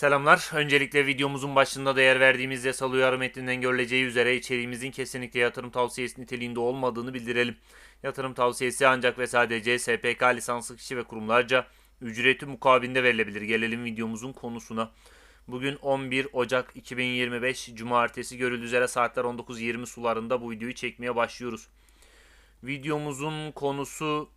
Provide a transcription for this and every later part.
Selamlar. Öncelikle videomuzun başında değer verdiğimiz yasal uyarı metninden görüleceği üzere içeriğimizin kesinlikle yatırım tavsiyesi niteliğinde olmadığını bildirelim. Yatırım tavsiyesi ancak ve sadece SPK lisanslı kişi ve kurumlarca ücreti mukabilinde verilebilir. Gelelim videomuzun konusuna. Bugün 11 Ocak 2025 Cumartesi görüldüğü üzere saatler 19.20 sularında bu videoyu çekmeye başlıyoruz. Videomuzun konusu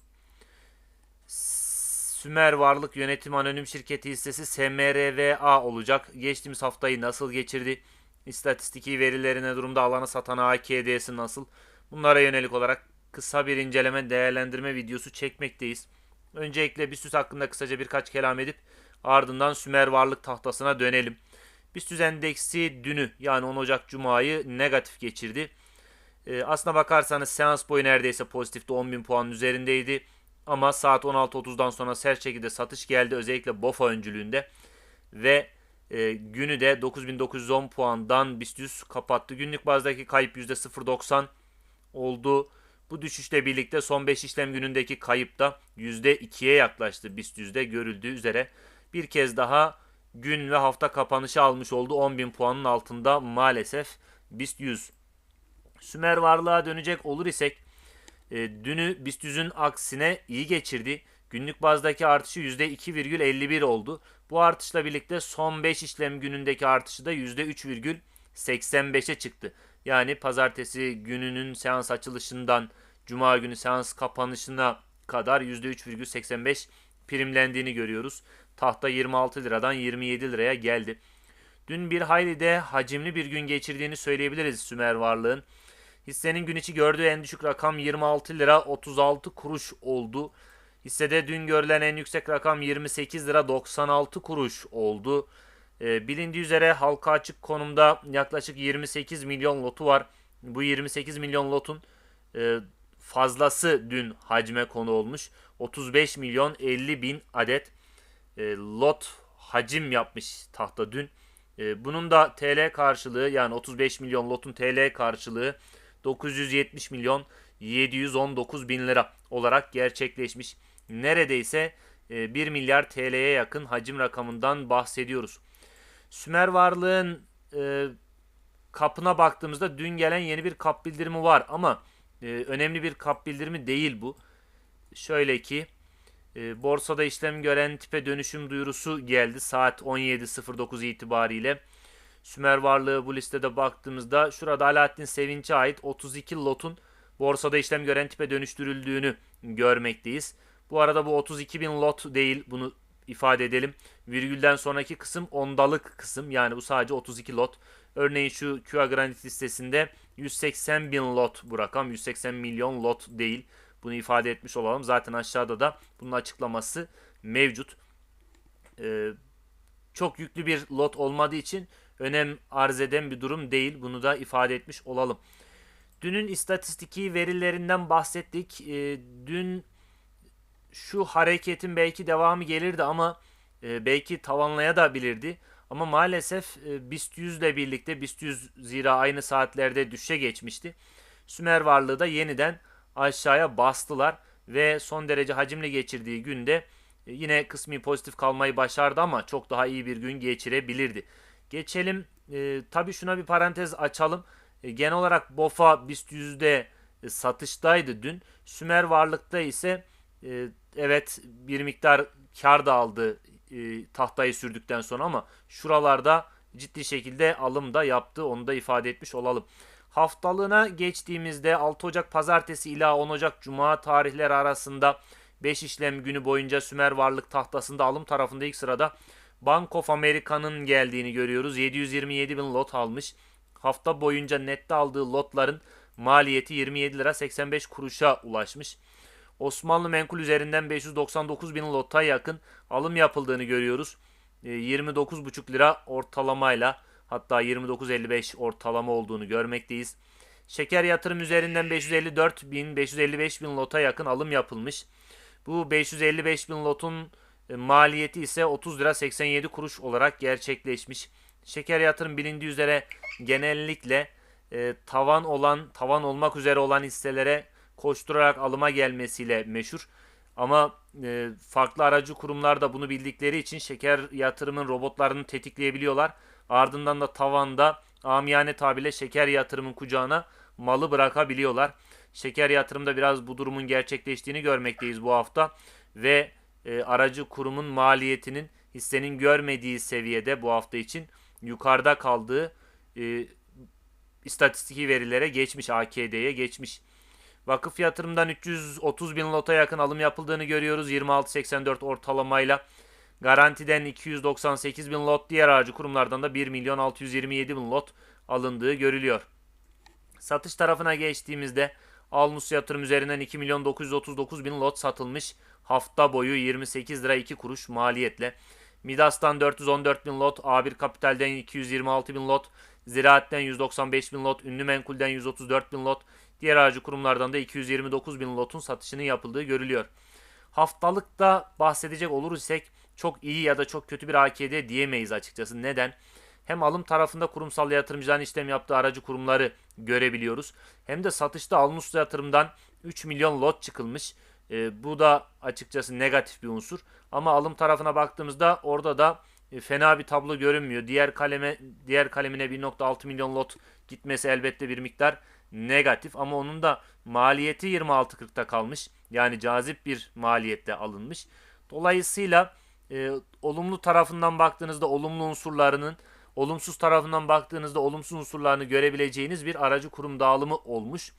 Sümer Varlık Yönetim Anonim Şirketi hissesi SMRVA olacak. Geçtiğimiz haftayı nasıl geçirdi? İstatistiki verilerine durumda alanı satan AKD'si nasıl? Bunlara yönelik olarak kısa bir inceleme değerlendirme videosu çekmekteyiz. Öncelikle BIST hakkında kısaca birkaç kelam edip ardından Sümer Varlık tahtasına dönelim. BIST endeksi dünü yani 10 Ocak Cuma'yı negatif geçirdi. Ee, aslına bakarsanız seans boyu neredeyse pozitifti 10.000 puanın üzerindeydi. Ama saat 16.30'dan sonra sert şekilde satış geldi özellikle BOFA öncülüğünde ve e, günü de 9910 puandan BIST 100 kapattı. Günlük bazdaki kayıp %0.90 oldu. Bu düşüşle birlikte son 5 işlem günündeki kayıp da %2'ye yaklaştı BIST 100'de görüldüğü üzere. Bir kez daha gün ve hafta kapanışı almış oldu. 10.000 puanın altında maalesef BIST 100. Sümer varlığa dönecek olur isek e, dünü BIST 100'ün aksine iyi geçirdi. Günlük bazdaki artışı %2,51 oldu. Bu artışla birlikte son 5 işlem günündeki artışı da %3,85'e çıktı. Yani pazartesi gününün seans açılışından cuma günü seans kapanışına kadar %3,85 primlendiğini görüyoruz. Tahta 26 liradan 27 liraya geldi. Dün bir hayli de hacimli bir gün geçirdiğini söyleyebiliriz Sümer Varlığın. Hissenin gün içi gördüğü en düşük rakam 26 lira 36 kuruş oldu. Hissede dün görülen en yüksek rakam 28 lira 96 kuruş oldu. E, bilindiği üzere halka açık konumda yaklaşık 28 milyon lotu var. Bu 28 milyon lotun e, fazlası dün hacme konu olmuş. 35 milyon 50 bin adet e, lot hacim yapmış tahta dün. E, bunun da TL karşılığı yani 35 milyon lotun TL karşılığı 970 milyon 719 bin lira olarak gerçekleşmiş. Neredeyse 1 e, milyar TL'ye yakın hacim rakamından bahsediyoruz. Sümer Varlığın e, kapına baktığımızda dün gelen yeni bir kap bildirimi var ama e, önemli bir kap bildirimi değil bu. Şöyle ki borsada işlem gören tipe dönüşüm duyurusu geldi saat 17.09 itibariyle. Sümer varlığı bu listede baktığımızda şurada Alaaddin Sevinç'e ait 32 lotun borsada işlem gören tipe dönüştürüldüğünü görmekteyiz. Bu arada bu 32 bin lot değil bunu ifade edelim. Virgülden sonraki kısım ondalık kısım yani bu sadece 32 lot. Örneğin şu QA Granit listesinde 180 bin lot bu rakam 180 milyon lot değil. Bunu ifade etmiş olalım. Zaten aşağıda da bunun açıklaması mevcut. Ee, çok yüklü bir lot olmadığı için önem arz eden bir durum değil. Bunu da ifade etmiş olalım. Dünün istatistiki verilerinden bahsettik. E, dün şu hareketin belki devamı gelirdi ama e, belki tavanlaya da bilirdi. Ama maalesef e, BIST 100 ile birlikte BIST 100 zira aynı saatlerde düşe geçmişti. Sümer varlığı da yeniden aşağıya bastılar ve son derece hacimle geçirdiği günde e, yine kısmi pozitif kalmayı başardı ama çok daha iyi bir gün geçirebilirdi. Geçelim. E, tabii şuna bir parantez açalım. E, genel olarak BOFA BIST yüzde e, satıştaydı dün. Sümer varlıkta ise e, evet bir miktar kar da aldı e, tahtayı sürdükten sonra ama şuralarda ciddi şekilde alım da yaptı. Onu da ifade etmiş olalım. Haftalığına geçtiğimizde 6 Ocak pazartesi ila 10 Ocak cuma tarihleri arasında 5 işlem günü boyunca Sümer varlık tahtasında alım tarafında ilk sırada Bank of America'nın geldiğini görüyoruz. 727 bin lot almış. Hafta boyunca nette aldığı lotların maliyeti 27 lira 85 kuruşa ulaşmış. Osmanlı menkul üzerinden 599 bin lota yakın alım yapıldığını görüyoruz. 29,5 ee, lira ortalamayla hatta 29.55 ortalama olduğunu görmekteyiz. Şeker yatırım üzerinden 554 bin 555 bin lota yakın alım yapılmış. Bu 555 bin lotun e, maliyeti ise 30 lira 87 kuruş olarak gerçekleşmiş. Şeker yatırım bilindiği üzere genellikle e, tavan olan, tavan olmak üzere olan hisselere koşturarak alıma gelmesiyle meşhur. Ama e, farklı aracı kurumlar da bunu bildikleri için şeker yatırımın robotlarını tetikleyebiliyorlar. Ardından da tavanda amiyane tabirle şeker yatırımın kucağına malı bırakabiliyorlar. Şeker yatırımda biraz bu durumun gerçekleştiğini görmekteyiz bu hafta ve e, aracı kurumun maliyetinin hissenin görmediği seviyede bu hafta için yukarıda kaldığı e, istatistiki verilere geçmiş AKD'ye geçmiş. Vakıf yatırımdan 330 bin lota yakın alım yapıldığını görüyoruz 26.84 ortalamayla. Garantiden 298 bin lot, diğer aracı kurumlardan da 1 milyon 627 bin lot alındığı görülüyor. Satış tarafına geçtiğimizde Alnus yatırım üzerinden 2 milyon 939 bin lot satılmış. Hafta boyu 28 lira 2 kuruş maliyetle. Midas'tan 414 bin lot, A1 Kapital'den 226 bin lot, Ziraat'ten 195 bin lot, Ünlü Menkul'den 134 bin lot, diğer aracı kurumlardan da 229 bin lotun satışının yapıldığı görülüyor. Haftalıkta bahsedecek olur isek çok iyi ya da çok kötü bir AKD diyemeyiz açıkçası. Neden? Hem alım tarafında kurumsal yatırımcıların işlem yaptığı aracı kurumları görebiliyoruz. Hem de satışta Alnus yatırımdan 3 milyon lot çıkılmış. E, bu da açıkçası negatif bir unsur. Ama alım tarafına baktığımızda orada da e, fena bir tablo görünmüyor. Diğer kaleme diğer kalemine 1.6 milyon lot gitmesi elbette bir miktar negatif ama onun da maliyeti 26.40'ta kalmış. Yani cazip bir maliyette alınmış. Dolayısıyla e, olumlu tarafından baktığınızda olumlu unsurlarının olumsuz tarafından baktığınızda olumsuz unsurlarını görebileceğiniz bir aracı kurum dağılımı olmuş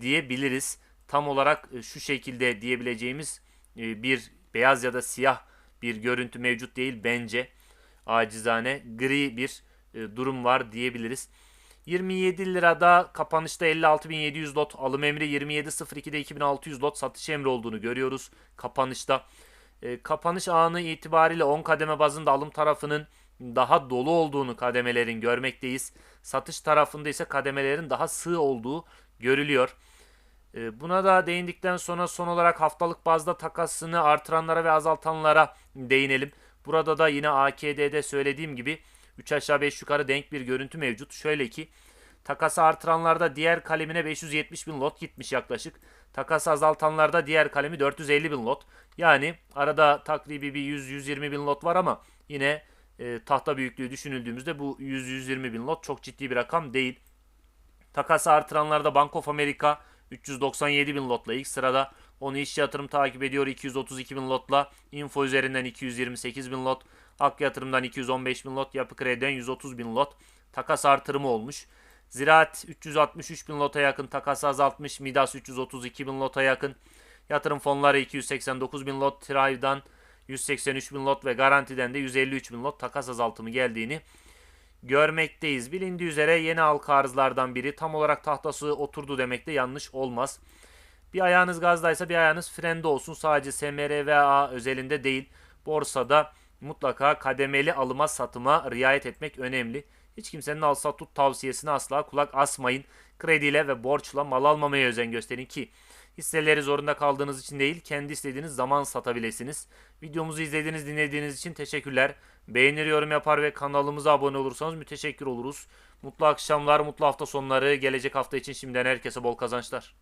diyebiliriz. Tam olarak e, şu şekilde diyebileceğimiz e, bir beyaz ya da siyah bir görüntü mevcut değil bence. Acizane gri bir e, durum var diyebiliriz. 27 lirada kapanışta 56.700 lot alım emri 27.02'de 2600 lot satış emri olduğunu görüyoruz kapanışta. Kapanış anı itibariyle 10 kademe bazında alım tarafının daha dolu olduğunu kademelerin görmekteyiz. Satış tarafında ise kademelerin daha sığ olduğu görülüyor. E, buna da değindikten sonra son olarak haftalık bazda takasını artıranlara ve azaltanlara değinelim. Burada da yine AKD'de söylediğim gibi 3 aşağı 5 yukarı denk bir görüntü mevcut. Şöyle ki takası artıranlarda diğer kalemine 570 bin lot gitmiş yaklaşık. Takası azaltanlarda diğer kalemi 450 bin lot. Yani arada takribi bir 100-120 bin lot var ama yine e, tahta büyüklüğü düşünüldüğümüzde bu 100-120 bin lot çok ciddi bir rakam değil. Takası artıranlarda Bank of America 397 bin lotla ilk sırada. Onu iş yatırım takip ediyor 232 bin lotla. Info üzerinden 228 bin lot. Ak yatırımdan 215 bin lot. Yapı krediden 130 bin lot. Takas artırımı olmuş. Ziraat 363 bin lota yakın takas azaltmış. Midas 332 bin lota yakın. Yatırım fonları 289 bin lot. Trive'dan 183 bin lot ve garantiden de 153 bin lot takas azaltımı geldiğini görmekteyiz. Bilindiği üzere yeni halka arzlardan biri tam olarak tahtası oturdu demek de yanlış olmaz. Bir ayağınız gazdaysa bir ayağınız frende olsun. Sadece SMR ve A özelinde değil. Borsada mutlaka kademeli alıma satıma riayet etmek önemli. Hiç kimsenin al sat tut tavsiyesine asla kulak asmayın. Krediyle ve borçla mal almamaya özen gösterin ki hisseleri zorunda kaldığınız için değil kendi istediğiniz zaman satabilirsiniz. Videomuzu izlediğiniz dinlediğiniz için teşekkürler. Beğenir yorum yapar ve kanalımıza abone olursanız müteşekkir oluruz. Mutlu akşamlar, mutlu hafta sonları. Gelecek hafta için şimdiden herkese bol kazançlar.